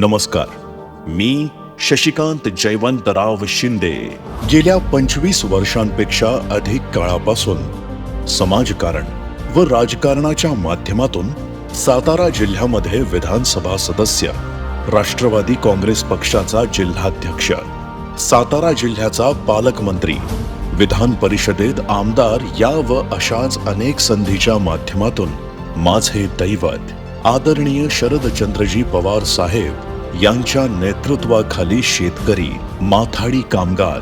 नमस्कार. मी शशिकांत जयवंतराव शिंदे. गेल्या पंचवीस वर्षांपेक्षा अधिक काळापासून समाजकारण व राजकारणाच्या माध्यमातून सातारा जिल्ह्यामध्ये विधानसभा सदस्य राष्ट्रवादी काँग्रेस पक्षाचा जिल्हाध्यक्ष सातारा जिल्ह्याचा पालकमंत्री विधान परिषदेत आमदार या व अशाच अनेक संधीच्या माध्यमातून माझे दैवत आदरणीय शरदचंद्रजी पवार साहेब यांच्या नेतृत्वाखाली शेतकरी, माथाडी कामगार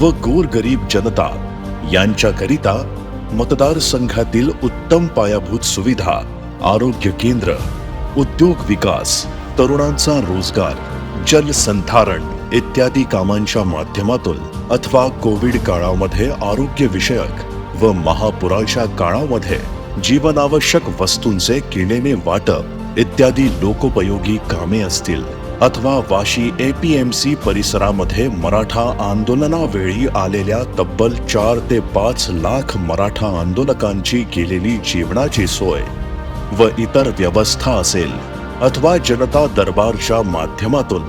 व गोरगरीब जनता यांच्याकरिता मतदारसंघातील उत्तम पायाभूत सुविधा, आरोग्य केंद्र, उद्योग विकास, तरुणांचा रोज़गार जलसंधारण इत्यादी कामांच्या माध्यमातून अथवा कोविड काळामध्ये आरोग्य विषयक व महापुराच्या काळामध्ये जीवनावश्यक वस्तूंचे केलेले वाटप इत्यादी लोकोपयोगी कामे असतील. अथवा वाशी एपीएमसी परिसरामध्ये मराठा आंदोलनावेळी आलेल्या तब्बल चार ते पाच लाख मराठा आंदोलकांची केलेली जेवणाची सोय व इतर व्यवस्था असेल अथवा जनता दरबारच्या माध्यमातून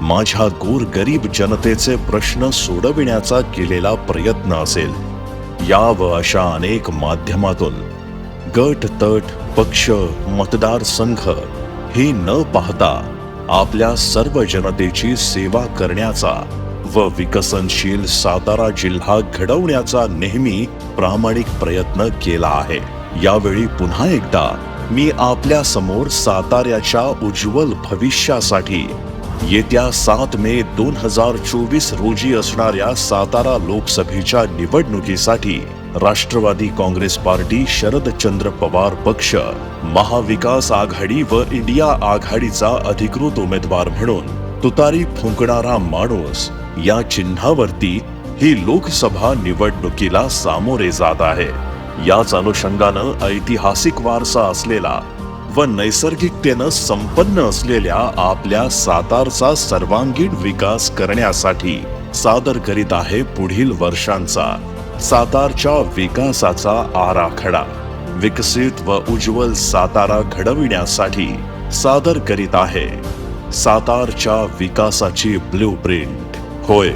माझ्या गोर गरीब जनतेचे प्रश्न सोडविण्याचा केलेला प्रयत्न असेल. या व अशा अनेक माध्यमातून गट तट पक्ष मतदारसंघ हे न पाहता आपल्या सर्व जनतेची सेवा करण्याचा व विकसनशील सातारा जिल्हा घडवण्याचा नेहमी प्रामाणिक प्रयत्न केला आहे. यावेळी पुन्हा एकदा मी आपल्यासमोर साताऱ्याच्या उज्ज्वल भविष्यासाठी येत्या सात मे दोन हजार चोवीस रोजी असणाऱ्या सातारा लोकसभेच्या निवडणुकीसाठी राष्ट्रवादी काँग्रेस पार्टी शरदचंद्र पवार पक्ष महाविकास आघाडी व इंडिया आघाडीचा अधिकृत उमेदवार म्हणून तुतारी फुंकणारा माणूस या चिन्हावरती ही लोकसभा निवडणुकीला सामोरे जात आहे. याच अनुषंगानं ऐतिहासिक वारसा असलेला व नैसर्गिकतेनं संपन्न असलेल्या आपल्या सातारचा सर्वांगीण विकास करण्यासाठी सादर करीत आहे पुढील वर्षांचा. सातारच्या विकासाचा आराखडा. विकसित व उज्ज्वल सातारा घडविण्यासाठी सादर करीत आहे. सातारच्या विकासाची ब्ल्यू प्रिंट होय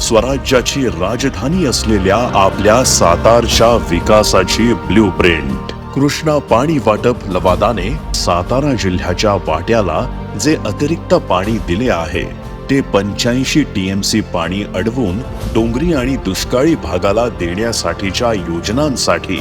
स्वराज्याची राजधानी असलेल्या आपल्या सातारच्या विकासाची ब्ल्यू प्रिंट कृष्णा पाणी वाटप लवादाने सातारा जिल्ह्याच्या वाट्याला जे अतिरिक्त पाणी दिले आहे ते पंच्याऐंशी टीएमसी पाणी अडवून डोंगरी आणि दुष्काळी भागाला देण्यासाठीच्या योजनांसाठी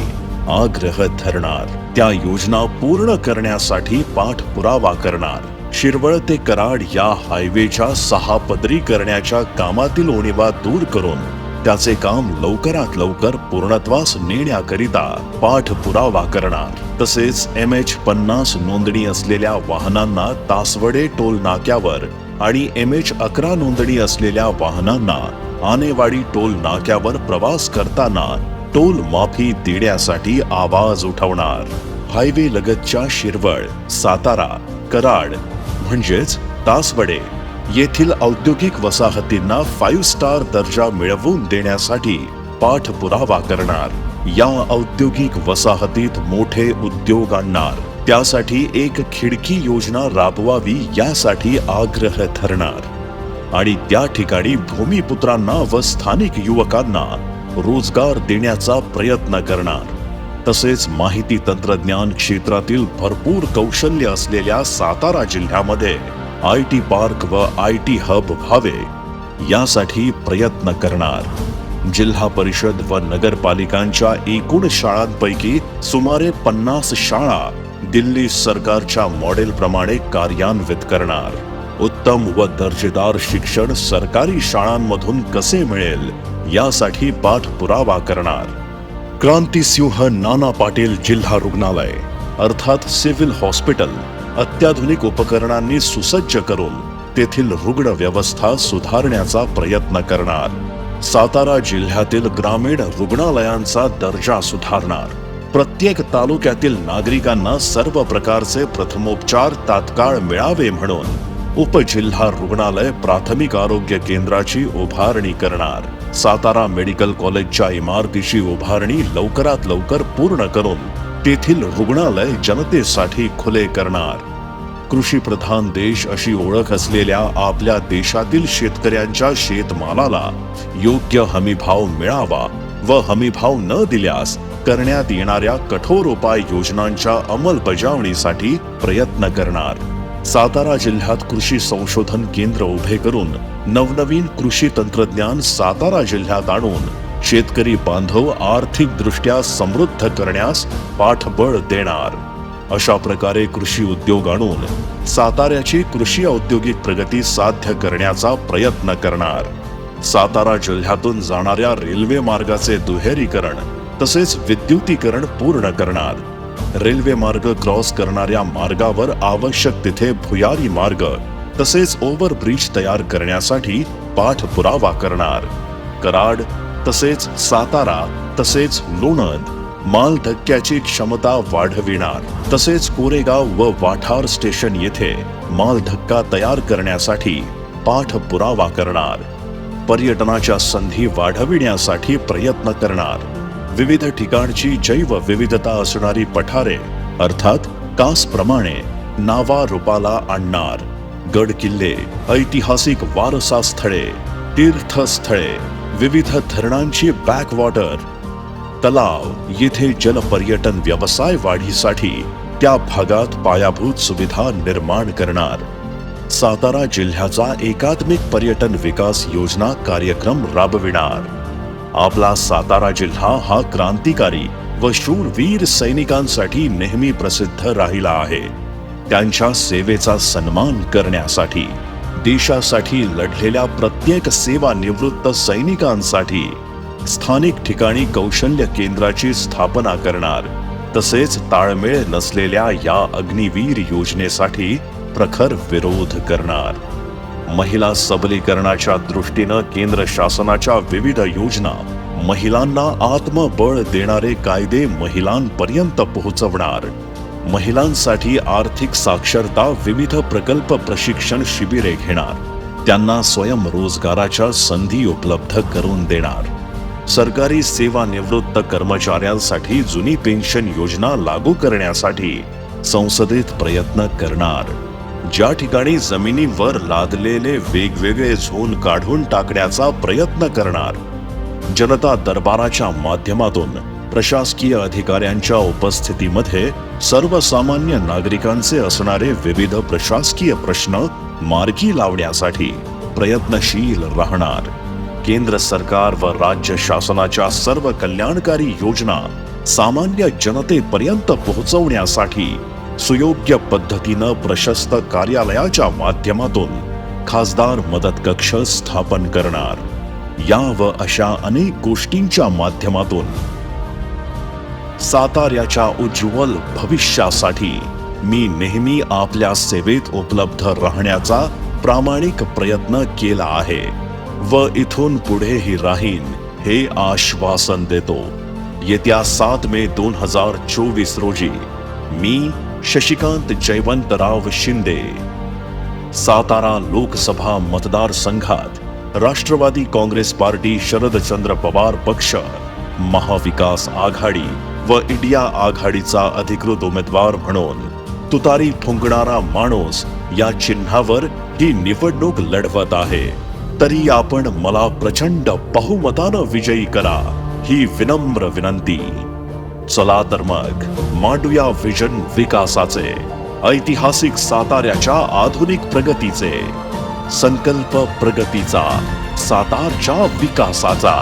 आग्रह धरणार. त्या योजना पूर्ण करण्यासाठी पाठपुरावा करणार. शिरवळ ते कराड या हायवेच्या सहा पदरी करण्याच्या कामातील ओणिवा दूर करून त्याचे काम लवकरात लवकर पूर्णत्वास नेण्याकरिता पाठपुरावा करणार. तसेच एम एच पन्नास नोंदणी असलेल्या वाहनांना तासवडे टोल नाक्यावर आणि एम एच अकरा नोंदणी असलेल्या वाहनांना आनेवाडी टोल नाक्यावर प्रवास करताना टोल माफी देण्यासाठी आवाज उठवणार. हायवे लगतच्या शिरवळ सातारा कराड म्हणजेच तासवडे येथील औद्योगिक वसाहतींना फाईव्ह स्टार दर्जा मिळवून देण्यासाठी पाठपुरावा करणार. या औद्योगिक वसाहतीत मोठे उद्योग आणणार. त्यासाठी एक खिडकी योजना राबवावी यासाठी आग्रह धरणार. आणि त्या ठिकाणी भूमिपुत्रांना व स्थानिक युवकांना रोजगार देण्याचा प्रयत्न करणार. तसेच माहिती तंत्रज्ञान क्षेत्रातील भरपूर कौशल्य असलेल्या सातारा जिल्ह्यामध्ये आय टी पार्क व आय टी हब व्हावे यासाठी प्रयत्न करणार. जिल्हा परिषद व नगरपालिकांच्या एकूण शाळांपैकी सुमारे पन्नास शाळा दिल्ली सरकारच्या मॉडेलप्रमाणे कार्यान्वित करणार. उत्तम व दर्जेदार शिक्षण सरकारी शाळांमधून कसे मिळेल यासाठी पाठपुरावा करणार. क्रांतिसिंह नाना पाटील जिल्हा रुग्णालय अर्थात सिव्हिल हॉस्पिटल अत्याधुनिक उपकरणांनी सुसज्ज करून तेथील रुग्ण व्यवस्था सुधारण्याचा प्रयत्न करणार. सातारा जिल्ह्यातील ग्रामीण रुग्णालयांचा दर्जा सुधारणार. प्रत्येक तालुक्यातील नागरिकांना सर्व प्रकारचे प्रथमोपचार तात्काळ मिळावे म्हणून उपजिल्हा रुग्णालय प्राथमिक आरोग्य केंद्राची उभारणी करणार. सातारा मेडिकल कॉलेजच्या इमारतीची उभारणी लवकरात लवकर पूर्ण करून तेथील रुग्णालय जनतेसाठी खुले करणार. कृषी प्रधान देश अशी ओळख असलेल्या आपल्या देशातील शेतकऱ्यांच्या शेतमालाला योग्य हमीभाव मिळावा व हमीभाव न दिल्यास करण्यात येणाऱ्या कठोर उपाय योजनांच्या अंमलबजावणीसाठी प्रयत्न करणार. सातारा जिल्ह्यात कृषी संशोधन केंद्र उभे करून नवनवीन कृषी तंत्रज्ञान सातारा जिल्ह्यात आणून शेतकरी बांधव आर्थिक दृष्ट्या समृद्ध करण्यास पाठबळ देणार. अशा प्रकारे कृषी उद्योग आणून साताऱ्याची कृषी औद्योगिक प्रगती साध्य करण्याचा प्रयत्न करणार. सातारा जिल्ह्यातून जाणाऱ्या रेल्वे मार्गाचे दुहेरीकरण तसेच विद्युतीकरण पूर्ण करणार. रेल्वे मार्ग क्रॉस करणाऱ्या मार्गावर आवश्यक तिथे भुयारी मार्ग तसेच ओव्हरब्रिज तयार करण्यासाठी पाठपुरावा करणार. कराड तसेच सातारा तसेच लोणंद माल धक्क्याची क्षमता वाढविणार. तसेच कोरेगाव व वाठार स्टेशन येथे माल धक्का तयार करण्यासाठी पाठपुरावा करणार. पर्यटनाच्या संधी वाढविण्यासाठी प्रयत्न करणार. विविध ठिकाणची जैव विविधता असणारी पठारे अर्थात कासप्रमाणे नावा रूपाला आणणार. गड किल्ले ऐतिहासिक वारसा स्थळे तीर्थस्थळे विविध धरणांची बॅकवॉटर तलाव येथे जलपर्यटन व्यवसाय वाढीसाठी त्या भागात पायाभूत सुविधा निर्माण करणार. सातारा जिल्ह्याचा एकात्मिक पर्यटन विकास योजना कार्यक्रम राबविणार. आपला सातारा जिल्हा हा क्रांतिकारी व शूरवीर सैनिकांसाठी नेहमी प्रसिद्ध राहिला आहे. त्यांच्या सेवेचा सन्मान करण्यासाठी देशासाठी लढलेल्या प्रत्येक सेवानिवृत्त सैनिकांसाठी स्थानिक ठिकाणी कौशल्य केंद्राची स्थापना करणार तसेच ताळमेळ नसलेल्या या अग्निवीर योजनेसाठी प्रखर विरोध करणार. महिला सबलीकरणाच्या दृष्टीनं केंद्र शासनाच्या विविध योजना महिलांना आत्मबळ देणारे कायदे महिलांपर्यंत पोहोचवणार. महिलांसाठी आर्थिक साक्षरता विविध प्रकल्प प्रशिक्षण शिबिरे घेणार. त्यांना स्वयंरोजगाराच्या संधी उपलब्ध करून देणार. सरकारी सेवानिवृत्त कर्मचाऱ्यांसाठी जुनी पेन्शन योजना लागू करण्यासाठी संसदेत प्रयत्न करणार. ज्या ठिकाणी जमिनीवर लादलेले वेगवेगळे झोन काढून टाकण्याचा प्रयत्न करणार. जनता दरबाराच्या माध्यमातून प्रशासकीय अधिकाऱ्यांच्या उपस्थितीमध्ये सर्वसामान्य नागरिकांचे असणारे विविध प्रशासकीय प्रश्न मार्गी लावण्यासाठी प्रयत्नशील राहणार. केंद्र सरकार व राज्य शासनाच्या सर्व कल्याणकारी योजना सामान्य जनतेपर्यंत पोहोचवण्यासाठी सुयोग्य पद्धतीनं प्रशस्त कार्यालयाच्या माध्यमातून खासदार मदत कक्ष स्थापन करणार. या व अशा अनेक गोष्टींच्या माध्यमातून साताऱ्याच्या उज्ज्वल भविष्यासाठी मी नेहमी आपल्या सेवेत उपलब्ध राहण्याचा प्रामाणिक प्रयत्न केला आहे व इथून पुढेही राहीन हे आश्वासन देतो. येत्या सात मे दोन हजार चोवीस रोजी मी शशिकांत जयवंतराव शिंदे। सातारा लोकसभा मतदारसंघात राष्ट्रवादी काँग्रेस पार्टी शरदचंद्र पवार पक्ष महाविकास आघाडी व इंडिया आघाडीचा अधिकृत उमेदवार म्हणून तुतारी फुंकणारा माणूस या चिन्हावर ही निवडणूक लढवत आहे. तरी आपण मला प्रचंड बहुमतानं विजयी करा ही विनम्र विनंती. चला तर मग मांडूया विजन विकासाचे ऐतिहासिक साताऱ्याच्या आधुनिक प्रगतीचे संकल्प प्रगतीचा सातारच्या विकासाचा.